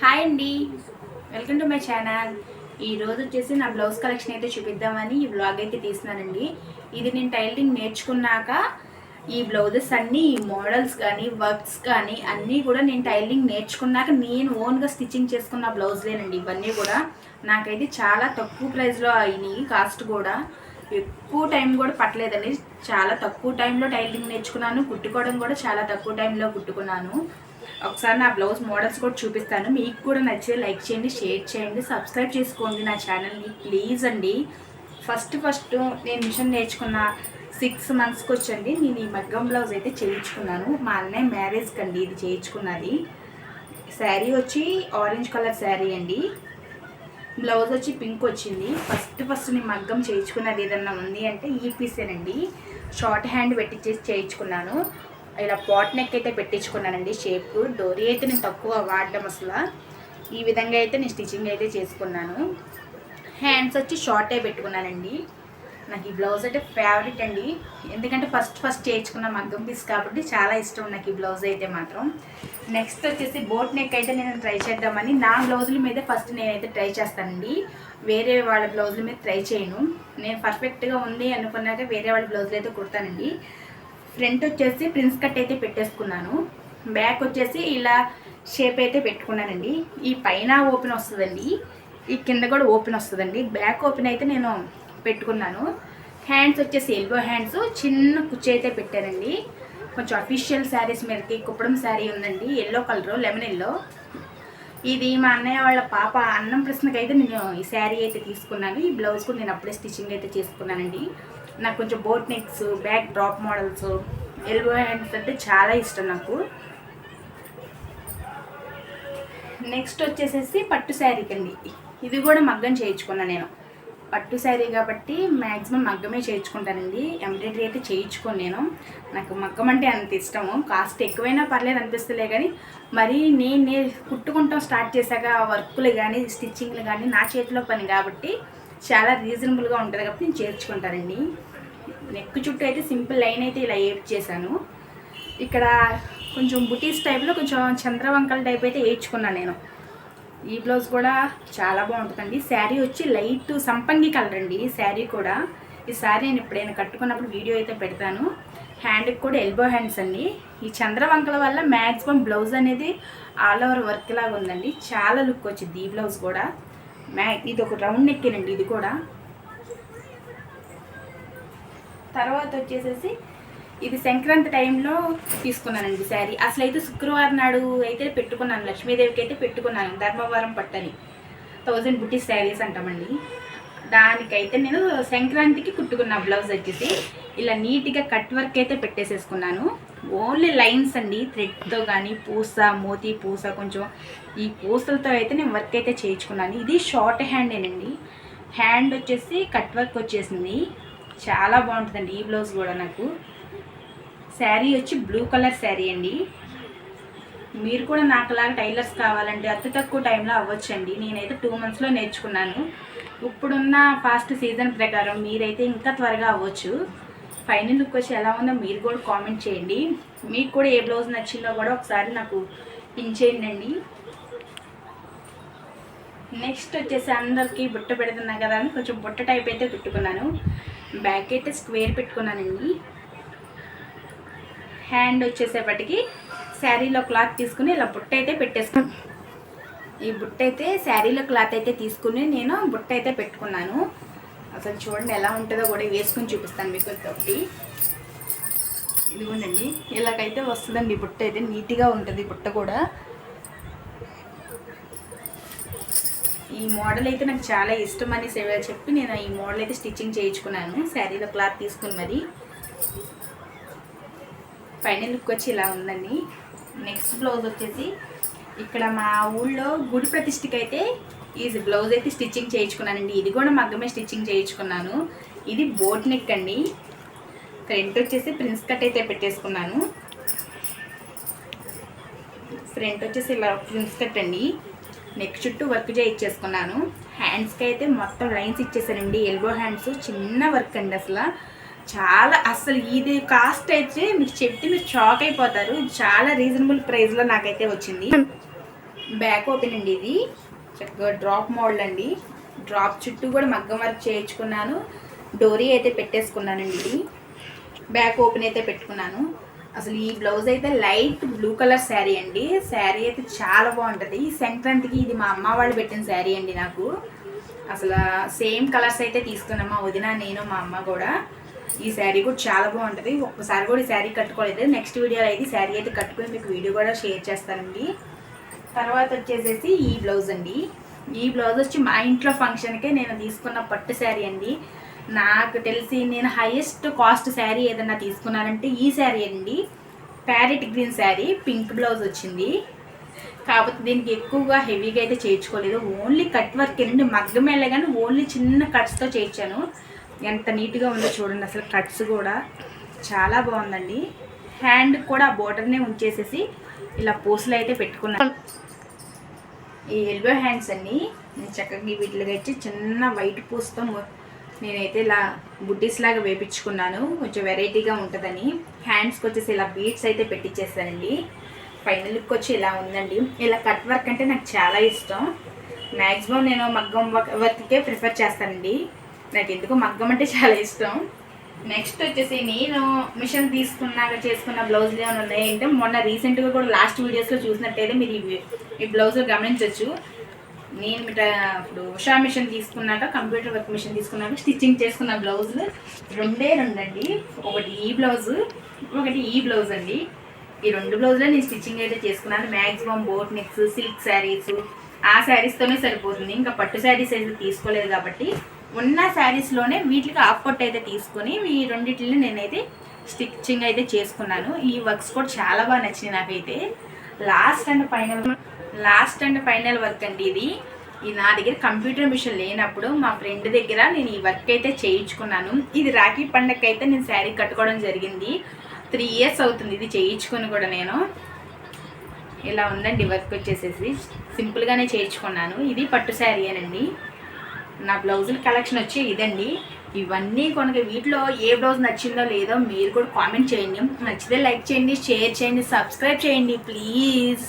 Hi అండి. Welcome to my channel. ఈ రోజు వచ్చేసి నా బ్లౌజ్ కలెక్షన్ అయితే చూపిద్దామని ఈ బ్లాగ్ అయితే తీసినానండి ఇది నేను టైలరింగ్ నేర్చుకున్నాక ఈ బ్లౌజెస్ అన్నీ ఈ మోడల్స్ కానీ వర్క్స్ కానీ అన్నీ కూడా నేను టైలరింగ్ నేర్చుకున్నాక నేను ఓన్గా స్టిచ్చింగ్ చేసుకున్న బ్లౌజ్లేనండి. ఇవన్నీ కూడా నాకైతే చాలా తక్కువ ప్రైస్లో అయినాయి కాస్ట్ కూడా. ఎక్కువ టైం కూడా పట్టలేదండి. చాలా తక్కువ టైంలో టైలరింగ్ నేర్చుకున్నాను. కుట్టుకోవడం కూడా చాలా తక్కువ టైంలో కుట్టుకున్నాను. ఒకసారి నా బ్లౌజ్ మోడల్స్ కూడా చూపిస్తాను. మీకు కూడా నచ్చితే లైక్ చేయండి షేర్ చేయండి సబ్స్క్రైబ్ చేసుకోండి నా ఛానల్ని ప్లీజ్ అండి. ఫస్ట్ ఫస్ట్ నేను మిషన్ నేర్చుకున్న సిక్స్ మంత్స్కి వచ్చండి. నేను ఈ మగ్గం బ్లౌజ్ అయితే చేయించుకున్నాను. మా అన్నయ్య మ్యారేజ్కి అండి ఇది చేయించుకున్నది. శారీ వచ్చి ఆరెంజ్ కలర్ శారీ అండి. బ్లౌజ్ వచ్చి పింక్ వచ్చింది. ఫస్ట్ ఫస్ట్ నేను మగ్గం చేయించుకున్నది ఏదన్నా ఉంది అంటే ఈ పీసేనండి షార్ట్ హ్యాండ్ పెట్టించేసి చేయించుకున్నాను. ఇలా పాట్ నెక్ అయితే పెట్టించుకున్నానండి. షేప్ డోరీ అయితే నేను తక్కువ వాడడం అసలు. ఈ విధంగా అయితే నేను స్టిచ్చింగ్ అయితే చేసుకున్నాను. హ్యాండ్స్ వచ్చి షార్టే పెట్టుకున్నానండి. నాకు ఈ బ్లౌజ్ అయితే ఫేవరెట్ అండి. ఎందుకంటే ఫస్ట్ ఫస్ట్ చేయించుకున్న మగ్గం పీస్ కాబట్టి చాలా ఇష్టం నాకు ఈ బ్లౌజ్ అయితే మాత్రం. నెక్స్ట్ వచ్చేసి బోట్ నెక్ అయితే నేను ట్రై చేద్దామని నా బ్లౌజుల మీదే ఫస్ట్ నేనైతే ట్రై చేస్తానండి. వేరే వాళ్ళ బ్లౌజుల మీద ట్రై చేయను. నేను పర్ఫెక్ట్గా ఉంది అనుకున్నాక వేరే వాళ్ళ బ్లౌజులు అయితే కుడతానండి. ఫ్రంట్ వచ్చేసి ప్రిన్స్ కట్ అయితే పెట్టేసుకున్నాను. బ్యాక్ వచ్చేసి ఇలా షేప్ అయితే పెట్టుకున్నానండి. ఈ పైన ఓపెన్ వస్తుందండి. ఈ కింద కూడా ఓపెన్ వస్తుందండి. బ్యాక్ ఓపెన్ అయితే నేను పెట్టుకున్నాను. హ్యాండ్స్ వచ్చేసి ఎల్బో హ్యాండ్స్. చిన్న కుచ్చి అయితే పెట్టానండి. కొంచెం అఫీషియల్ శారీస్ మీదకి కుప్పడం శారీ ఉందండి. Yellow colour lemon yellow. ఇది మా అన్నయ్య వాళ్ళ పాప అన్నం ప్రశ్నకి అయితే నేను ఈ శారీ అయితే తీసుకున్నాను. ఈ బ్లౌజ్ కూడా నేను అప్పుడే స్టిచ్చింగ్ అయితే చేసుకున్నానండి. నాకు కొంచెం boat necks back drop models elbow hands అంటే చాలా ఇష్టం నాకు. నెక్స్ట్ వచ్చేసేసి పట్టు శారీకి అండి ఇది కూడా మగ్గం చేయించుకున్నాను నేను. పట్టు శారీ కాబట్టి మ్యాక్సిమం మగ్గమే చేయించుకుంటానండి. ఎంబ్రాయిడరీ అయితే చేయించుకోను నేను. నాకు మగ్గం అంటే అంత ఇష్టము. కాస్ట్ ఎక్కువైనా పర్లేదు అనిపిస్తలే కానీ మరీ నేను కుట్టుకుంటాం స్టార్ట్ చేశాక వర్కులు కానీ స్టిచ్చింగ్లు కానీ నా చేతిలో పని కాబట్టి చాలా రీజనబుల్గా ఉంటుంది కాబట్టి నేను చేర్చుకుంటానండి. నెక్ చుట్టూ అయితే సింపుల్ లైన్ అయితే ఇలా ఏడ్ చేశాను. ఇక్కడ కొంచెం బుటీస్ టైప్లో కొంచెం చంద్రవంకల టైప్ అయితే వేయించుకున్నాను నేను. ఈ బ్లౌజ్ కూడా చాలా బాగుంటుందండి. శారీ వచ్చి లైట్ సంపంగి కలర్ అండి శారీ కూడా. ఈ శారీ నేను ఎప్పుడైనా కట్టుకున్నప్పుడు వీడియో అయితే పెడతాను. హ్యాండ్కి కూడా ఎల్బో హ్యాండ్స్ అండి. ఈ చంద్రవంకల వల్ల మ్యాక్సిమం బ్లౌజ్ అనేది ఆల్ ఓవర్ వర్క్ లాగా ఉందండి. చాలా లుక్ వచ్చింది ఈ బ్లౌజ్ కూడా. మ్యా ఇది ఒక రౌండ్ నెక్కేనండి ఇది కూడా. తర్వాత వచ్చేసేసి ఇది సంక్రాంతి టైంలో తీసుకున్నానండి శారీ. అసలు అయితే శుక్రవారం నాడు అయితే పెట్టుకున్నాను లక్ష్మీదేవికి అయితే పెట్టుకున్నాను ధర్మవరం పట్టని. థౌజండ్ బుట్టి శారీస్ అంటామండి. దానికైతే నేను సంక్రాంతికి కుట్టుకున్న బ్లౌజ్ వచ్చేసి ఇలా నీట్గా కట్ వర్క్ అయితే పెట్టేసేసుకున్నాను. ఓన్లీ లైన్స్ అండి థ్రెడ్తో కానీ పూస మోతీ పూస కొంచెం ఈ పూసలతో అయితే నేను వర్క్ అయితే చేయించుకున్నాను. ఇది షార్ట్ హ్యాండేనండి హ్యాండ్ వచ్చేసి కట్ వర్క్ వచ్చేసింది. చాలా బాగుంటుందండి ఈ బ్లౌజ్ కూడా నాకు. శారీ వచ్చి బ్లూ కలర్ శారీ అండి. మీరు కూడా నాకులాగా టైలర్స్ కావాలంటే అతి తక్కువ టైంలో అవ్వచ్చండి. నేనైతే టూ మంత్స్లో నేర్చుకున్నాను. ఇప్పుడున్న ఫాస్ట్ సీజన్ ప్రకారం మీరైతే ఇంకా త్వరగా అవ్వచ్చు. ఫైనల్ లుక్ వచ్చి ఎలా ఉందో మీరు కూడా కామెంట్ చేయండి. మీకు కూడా ఏ బ్లౌజ్ నచ్చిందో కూడా ఒకసారి నాకు పిన్ చేయండి నెక్స్ట్ వచ్చేసి అందరికీ బుట్ట పెడుతున్నా కదా అని కొంచెం బుట్ట టైప్ అయితే పెట్టుకున్నాను. బ్యాక్ అయితే స్క్వేర్ పెట్టుకున్నానండి. హ్యాండ్ వచ్చేసేపటికి శారీలో క్లాత్ తీసుకుని ఇలా బుట్ట అయితే పెట్టేసుకున్నాను ఈ బుట్ట అయితే శారీలో క్లాత్ అయితే తీసుకుని నేను బుట్ట అయితే పెట్టుకున్నాను. అసలు చూడండి ఎలా ఉంటుందో కూడా వేసుకుని చూపిస్తాను మీకు ఒకటి ఇదిగోండి ఇలాగైతే వస్తుందండి బుట్ట అయితే నీట్గా ఉంటుంది బుట్ట కూడా. ఈ మోడల్ అయితే నాకు చాలా ఇష్టం అని చెప్పి నేను ఈ మోడల్ అయితే స్టిచ్చింగ్ చేయించుకున్నాను శారీలో క్లాత్ తీసుకుని మరి ఫైనల్ లుక్ వచ్చి ఇలా ఉందండి. నెక్స్ట్ బ్లౌజ్ వచ్చేసి ఇక్కడ మా ఊళ్ళో గుడి ప్రతిష్ఠకి అయితే ఈ బ్లౌజ్ అయితే స్టిచ్చింగ్ చేయించుకున్నానండి. ఇది కూడా మగ్గమే స్టిచ్చింగ్ చేయించుకున్నాను. ఇది బోట్ నెక్ అండి. ఫ్రంట్ వచ్చేసి ప్రిన్స్ కట్ అయితే పెట్టేసుకున్నాను. ఫ్రంట్ వచ్చేసి ఇలా ప్రిన్స్ కట్ అండి. నెక్ చుట్టూ వర్క్ చేయించేసుకున్నాను. హ్యాండ్స్కి అయితే మొత్తం లైన్స్ ఇచ్చేసానండి. ఎల్బో హ్యాండ్స్ చిన్న వర్క్ అండి అసలు. చాలా అసలు ఇది కాస్ట్ అయితే మీకు చెప్తే మీరు షాక్ అయిపోతారు. చాలా రీజనబుల్ ప్రైస్లో నాకైతే వచ్చింది. బ్యాక్ ఓపెన్ అండి ఇది. చక్కగా డ్రాప్ మోడల్ అండి. డ్రాప్ చుట్టూ కూడా మగ్గం వర్క్ చేయించుకున్నాను. డోరీ అయితే పెట్టేసుకున్నానండి ఇది. బ్యాక్ ఓపెన్ అయితే పెట్టుకున్నాను. అసలు ఈ బ్లౌజ్ అయితే లైట్ బ్లూ కలర్ శారీ అండి. శారీ అయితే చాలా బాగుంటుంది. సంక్రాంతికి ఇది మా అమ్మ వాళ్ళు పెట్టిన శారీ అండి నాకు. అసలు సేమ్ కలర్స్ అయితే తీసుకున్నాం మా వదిన నేను మా అమ్మ కూడా. ఈ శారీ కూడా చాలా బాగుంటుంది. ఒక్కసారి కూడా ఈ శారీ కట్టుకోలేదు. నెక్స్ట్ వీడియోలో అయితే శారీ అయితే కట్టుకుని మీకు వీడియో కూడా షేర్ చేస్తానండి. తర్వాత వచ్చేసేసి ఈ బ్లౌజ్ అండి. ఈ బ్లౌజ్ వచ్చి మా ఇంట్లో ఫంక్షన్కే నేను తీసుకున్న పట్టు శారీ అండి. నాకు తెలిసి నేను హైయెస్ట్ కాస్ట్ శారీ ఏదన్నా తీసుకున్నానంటే ఈ శారీ అండి. Parrot green sari pink blouse వచ్చింది. కాకపోతే దీనికి ఎక్కువగా హెవీగా అయితే చేయించుకోలేదు. ఓన్లీ కట్ వర్క్ అండి మగ్గం కానీ ఓన్లీ చిన్న కట్స్తో చేయించాను. ఎంత నీట్గా ఉందో చూడండి అసలు కట్స్ కూడా చాలా బాగుందండి. హ్యాండ్ కూడా బోర్డర్నే ఉంచేసేసి ఇలా పూసలు అయితే పెట్టుకున్నాను ఈ ఎల్బో హ్యాండ్స్ అన్ని నేను చక్కగా వీటిలో ఇచ్చి చిన్న వైట్ పూసతో నేనైతే ఇలా బుడ్డీస్ లాగా వేపించుకున్నాను. కొంచెం వెరైటీగా ఉంటుందని. హ్యాండ్స్కి వచ్చేసి ఇలా బీట్స్ అయితే పెట్టించేసానండి ఫైనల్ లుక్ వచ్చి ఇలా ఉందండి. ఇలా కట్ వర్క్ అంటే నాకు చాలా ఇష్టం. మ్యాక్సిమం నేను మగ్గం వర్క్ వర్క్కే ప్రిఫర్ చేస్తానండి. నాకు ఎందుకు మగ్గం అంటే చాలా ఇష్టం. నెక్స్ట్ వచ్చేసి నేను మిషన్ తీసుకున్నాక చేసుకున్న బ్లౌజ్లు ఏమైనా ఉన్నాయంటే మొన్న రీసెంట్గా కూడా లాస్ట్ వీడియోస్లో చూసినట్టయితే మీరు ఇవి ఈ బ్లౌజులు గమనించవచ్చు నేను ఇప్పుడు ఉషా మిషన్ తీసుకున్నాక కంప్యూటర్ వర్క్ మిషన్ తీసుకున్నాక స్టిచ్చింగ్ చేసుకున్న బ్లౌజులు రెండే రెండండి. ఒకటి ఈ బ్లౌజు ఒకటి ఈ బ్లౌజ్ అండి. ఈ రెండు బ్లౌజులే నేను స్టిచ్చింగ్ అయితే చేసుకున్నాను. Maximum boat necks silk sarees ఆ శారీస్తోనే సరిపోతుంది. ఇంకా పట్టు శారీస్ అయితే తీసుకోలేదు కాబట్టి ఉన్న శారీస్లోనే వీటికి ఆఫ్ కొట్ అయితే తీసుకొని ఈ రెండింటిని నేనైతే స్టిచ్చింగ్ అయితే చేసుకున్నాను. ఈ వర్క్స్ కూడా చాలా బాగా నచ్చినాయి నాకైతే. Last and final last and final work అండి ఇది. ఇది నా దగ్గర కంప్యూటర్ మిషన్ లేనప్పుడు మా ఫ్రెండ్ దగ్గర నేను ఈ వర్క్ అయితే చేయించుకున్నాను. ఇది రాఖీ పండగ అయితే నేను శారీ కట్టుకోవడం జరిగింది. త్రీ ఇయర్స్ అవుతుంది ఇది చేయించుకొని కూడా నేను. ఇలా ఉందండి వర్క్ వచ్చేసేసి. సింపుల్గానే చేయించుకున్నాను. ఇది పట్టు శారీ అనండి నా బ్లౌజుల కలెక్షన్ వచ్చి ఇదండి. ఇవన్నీ కొనక వీటిలో ఏ బ్లౌజ్ నచ్చిందో లేదో మీరు కూడా కామెంట్ చేయండి. నచ్చితే లైక్ చేయండి షేర్ చేయండి సబ్స్క్రైబ్ చేయండి ప్లీజ్